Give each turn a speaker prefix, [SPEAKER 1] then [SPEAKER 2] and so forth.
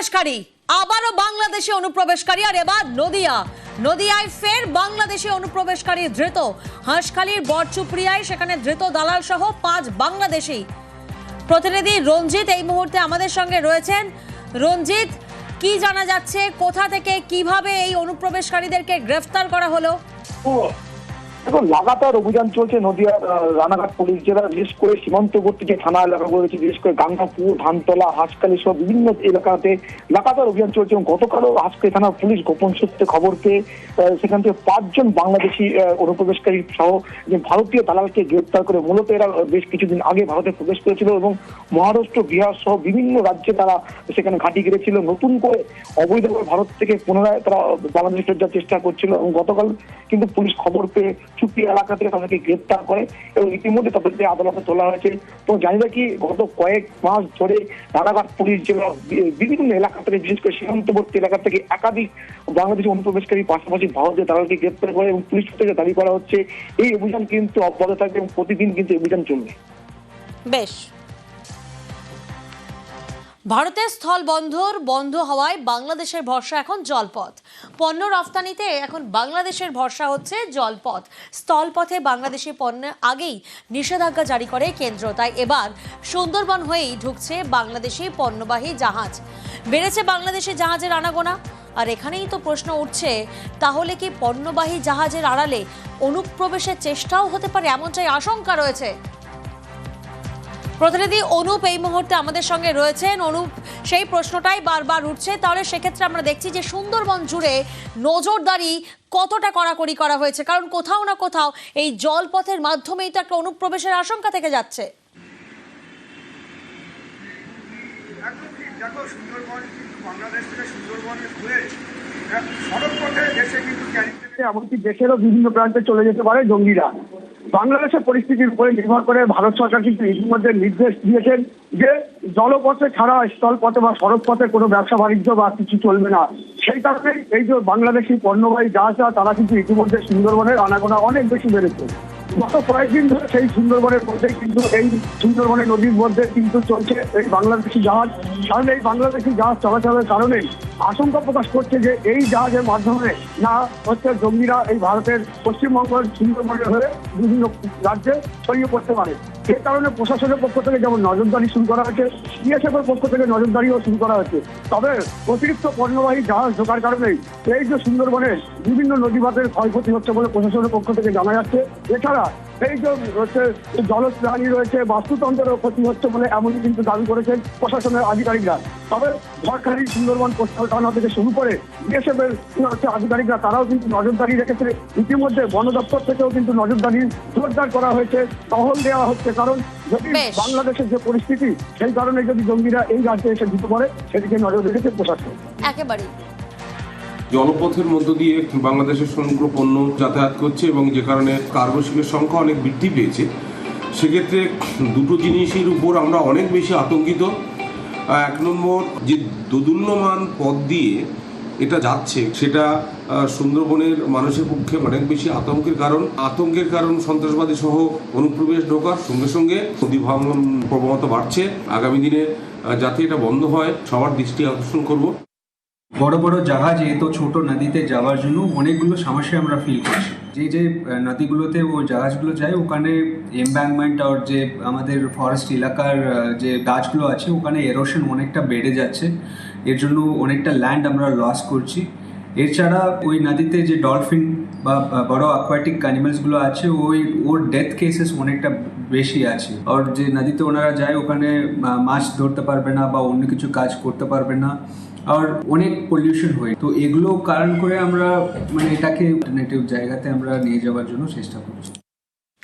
[SPEAKER 1] অনুপ্রবেশকারী, আবারও বাংলাদেশে অনুপ্রবেশকারী, আর এবার নদিয়া। নদিয়ায় ফের বাংলাদেশে অনুপ্রবেশকারী ধৃত। হাঁসখালির বরচুপড়িয়ায় সেখানে ধৃত দালাল সহ পাঁচ বাংলাদেশি। প্রতিনিধি রঞ্জিত এই মুহূর্তে আমাদের সঙ্গে রয়েছেন। রঞ্জিত, কি জানা যাচ্ছে? কোথা থেকে কীভাবে এই অনুপ্রবেশকারীদেরকে গ্রেফতার করা হলো?
[SPEAKER 2] দেখুন, লাগাতার অভিযান চলছে নদিয়ার রানাঘাট পুলিশ জেলা, বিশেষ করে সীমান্তবর্তী যে থানা এলাকাগুলো রয়েছে, বিশেষ করে গাঙ্গাপুর, ধানতলা হাসকালি সহ বিভিন্ন এলাকাতে লাগাতার অভিযান চলছে এবং গতকালও হাঁসখালি থানার পুলিশ গোপন সূত্রে খবর পেয়ে সেখান থেকে পাঁচজন বাংলাদেশি অনুপ্রবেশকারী সহ যে ভারতীয় দালালকে গ্রেপ্তার করে মূলত এরা বেশ কিছুদিন আগে ভারতে প্রবেশ করেছিল এবং মহারাষ্ট্র, বিহার সহ বিভিন্ন রাজ্যে তারা সেখানে ঘাঁটি গেড়েছিল। নতুন করে অবৈধভাবে ভারত থেকে পুনরায় তারা বাংলাদেশ যাওয়ার চেষ্টা করছিল এবং গতকাল কিন্তু পুলিশ খবর পেয়ে চুপি এলাকা থেকে তাদেরকে গ্রেপ্তার করে এবং ইতিমধ্যে তাদেরকে আদালতে তোলা হয়েছে। তো জানি কি গত কয়েক মাস ধরে রানাঘাট পুলিশ জেলা বিভিন্ন এলাকা থেকে, বিশেষ করে সীমান্তবর্তী এলাকা থেকে একাধিক বাংলাদেশি অনুপ্রবেশকারী পাশাপাশি ভারতীয় দালালকে গ্রেপ্তার করে এবং পুলিশ থেকে দাবি করা হচ্ছে, এই অভিযান কিন্তু অব্যাহত থাকবে এবং প্রতিদিন কিন্তু অভিযান চলবে।
[SPEAKER 1] বেশ। ভারতের স্থল বন্দর বন্ধ হওয়ায় বাংলাদেশের ভরসা এখন জলপথ। পণ্য রফতানিতে এখন বাংলাদেশের ভরসা হচ্ছে জলপথ। স্থলপথে বাংলাদেশি পণ্য আগেই নিষেধাজ্ঞা জারি করে কেন্দ্র। তাই এবার সুন্দরবন হয়েই ঢুকছে বাংলাদেশি পণ্যবাহী জাহাজ। বেড়েছে বাংলাদেশি জাহাজের আনাগোনা। আর এখানেই তো প্রশ্ন উঠছে, তাহলে কি পণ্যবাহী জাহাজের আড়ালে অনুপ্রবেশের চেষ্টাও হতে পারে? এমনটাই আশঙ্কা রয়েছে। প্রতিনিধি অনুপ এই মুহূর্তে আমাদের সঙ্গে রয়েছেন। অনুপ, সেই প্রশ্নটাই বারবার উঠছে। তাহলে সেক্ষেত্রে আমরা দেখছি যে সুন্দরবন জুড়ে নজরদারি কতটা কড়াকড়ি করা হয়েছে। কারণ কোথাও না কোথাও এই জলপথের মাধ্যমেই তো একটা অনুপ্রবেশের আশঙ্কা থেকে যাচ্ছে।
[SPEAKER 3] দেখো সুন্দরবন কিন্তু বাংলাদেশ থেকে সুন্দরবনে ঘুরে
[SPEAKER 2] এমনকি দেশেরও বিভিন্ন প্রান্তে চলে যেতে পারে জঙ্গিরা। বাংলাদেশের পরিস্থিতির উপরে নির্ভর করে ভারত সরকার কিন্তু ইতিমধ্যে নির্দেশ দিয়েছেন যে জলপথে ছাড়া স্থলপথে বা সড়ক পথে কোনো ব্যবসা বাণিজ্য বা কিছু চলবে না। সেই কারণে এই যে বাংলাদেশি পণ্যবাহী জাহাজরা তারা কিন্তু ইতিমধ্যে সুন্দরবনের আনাগোনা অনেক বেশি বেড়েছে। গত কয়েকদিন ধরে সেই সুন্দরবনের মধ্যে কিন্তু এই সুন্দরবনের নদীর মধ্যে কিন্তু চলছে এই বাংলাদেশি জাহাজ। কারণ এই বাংলাদেশি জাহাজ চলাচলের কারণে আশঙ্কা প্রকাশ করছে যে এই জাহাজের মাধ্যমে না হচ্ছে জঙ্গিরা এই ভারতের পশ্চিমবঙ্গের সুন্দরবনের হয়ে বিভিন্ন রাজ্যে ছড়িয়ে পড়তে পারে। সেই কারণে প্রশাসনের পক্ষ থেকে যেমন নজরদারি শুরু করা হয়েছে বিএসএফ এর পক্ষ থেকে নজরদারিও শুরু করা হয়েছে। তবে অতিরিক্ত পণ্যবাহী জাহাজ ঢোকার কারণে এই যে সুন্দরবনে বিভিন্ন নদীবাদের ক্ষয়ক্ষতি হচ্ছে বলে প্রশাসনের পক্ষ থেকে জানা যাচ্ছে। এছাড়া এই যে হচ্ছে জলপ্রাণী রয়েছে বাস্তুতন্ত্রেরও ক্ষতি হচ্ছে বলে এমনই কিন্তু দাবি করেছেন প্রশাসনের আধিকারিকরা। তবে ঝড়খালি সুন্দরবন কোস্টাল থানা থেকে শুরু করে বিএসএফ এর হচ্ছে আধিকারিকরা তারাও কিন্তু নজরদারি রেখেছে। ইতিমধ্যে বন দপ্তর থেকেও কিন্তু নজরদারি জোরদার করা হয়েছে টহল দেওয়া হচ্ছে। কারণ যদি বাংলাদেশের যে পরিস্থিতি সেই কারণে যদি জঙ্গিরা এই রাজ্যে এসে ঢুকে পড়ে সেদিকে নজর রেখেছে প্রশাসন।
[SPEAKER 1] একেবারেই।
[SPEAKER 4] জলপথের মধ্য দিয়ে বাংলাদেশের সমগ্র পণ্য যাতায়াত করছে এবং যে কারণে কার্গো শিপের সংখ্যা অনেক বৃদ্ধি পেয়েছে। সেক্ষেত্রে দুটো জিনিসের উপর আমরা অনেক বেশি আতঙ্কিত। এক নম্বর যে দোদুল্যমান পথ দিয়ে এটা যাচ্ছে, সেটা সুন্দরবনের মানুষের পক্ষে অনেক বেশি আতঙ্কের কারণ। আতঙ্কের কারণ সন্ত্রাসবাদী সহ অনুপ্রবেশ ঢোকার সঙ্গে সঙ্গে নদী ভাঙন প্রবণতা বাড়ছে। আগামী দিনে যাতে এটা বন্ধ হয়, সবার দৃষ্টি আকর্ষণ করব।
[SPEAKER 5] বড় বড় জাহাজ এত ছোট নদীতে যাওয়ার জন্য অনেকগুলো সমস্যা আমরা ফিল করছি। যে যে নদীগুলোতে ও জাহাজগুলো যায়, ওখানে এমব্যাঙ্কমেন্ট আর যে আমাদের ফরেস্ট এলাকার যে গাছগুলো আছে, ওখানে এরোশন অনেকটা বেড়ে যাচ্ছে। এর জন্য অনেকটা ল্যান্ড আমরা লস করছি। এছাড়া ওই নদীতে যে ডলফিন বা বড় অ্যাকোয়াটিক অ্যানিমালসগুলো আছে, ওই, ওর ডেথ কেসেস অনেকটা বেশি আছে। আর যে নদীতে ওনারা যায়, ওখানে মাছ ধরতে পারবে না বা অন্য কিছু কাজ করতে পারবে না। আর অনেক পলিউশন হয়। তো এগুলো কারণ করে আমরা মানে এটাকে অল্টারনেটিভ জায়গাতে আমরা নিয়ে যাওয়ার জন্য চেষ্টা করছি।